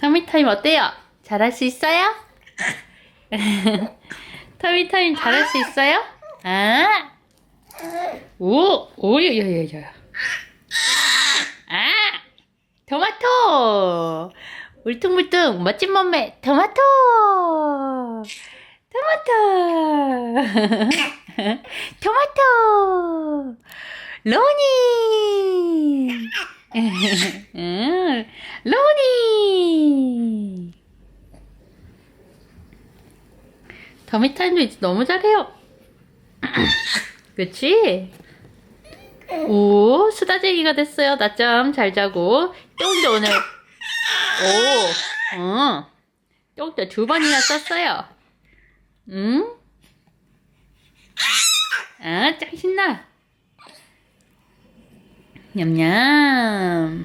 터미타임 어때요? 잘할 수 있어요? 터미타임 잘할 수 있어요? 아? 오, 오야야야야. 아, 토마토. 울퉁불퉁 멋진 몸매 토마토. 토마토. 토마토. 로니. 응, 로니. 더미타임도 이제 너무 잘해요. 그치? 오, 수다쟁이가 됐어요. 낮잠 잘 자고. 똥도 오늘, 오, 어. 똥도 두 번이나 썼어요. 응? 아, 짱 신나. 냠냠.